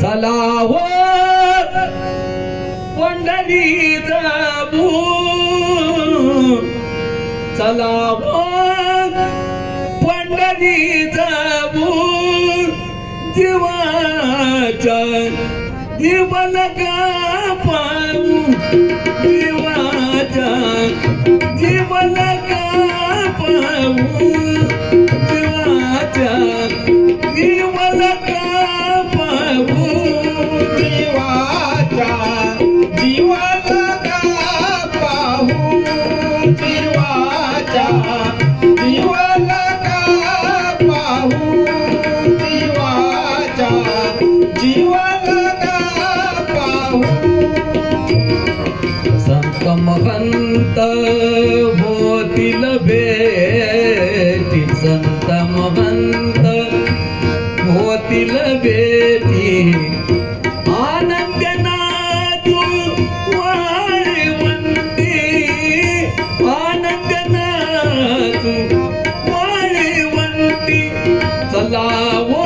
चला हो पंढरी जाबू चला हो पंढरी जाबू जीवाच्या जीवन का पाहू जीवाच्या समवंत होतील बेटी संतमवंत होतील बेटी आनंदना तू वाळवंती आनंदना तू वाळवंती चलावो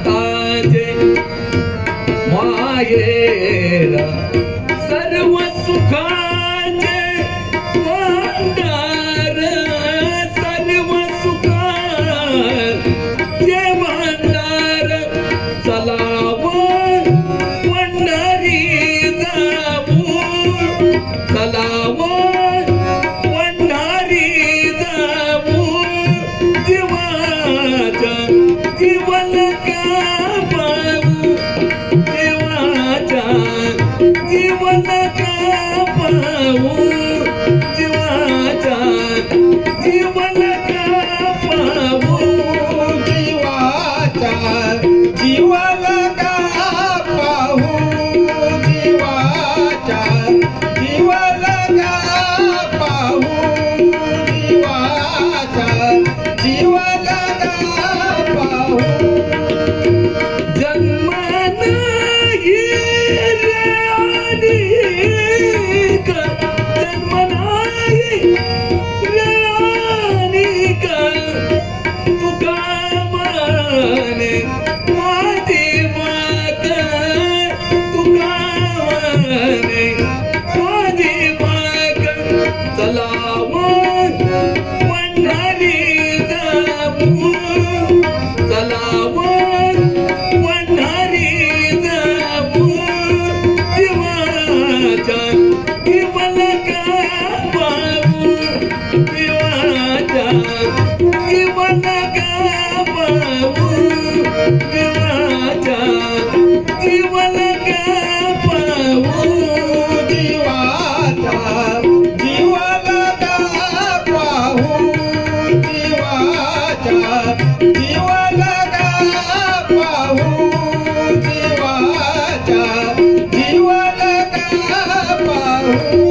जीवन का पाऊ जीवाचा जीवन का बाबू राजा जीवन का बाबू दिवाचा जीवन का बाबू दिवाचा जीवन का बाबू दिवाचा जीवन का बाबू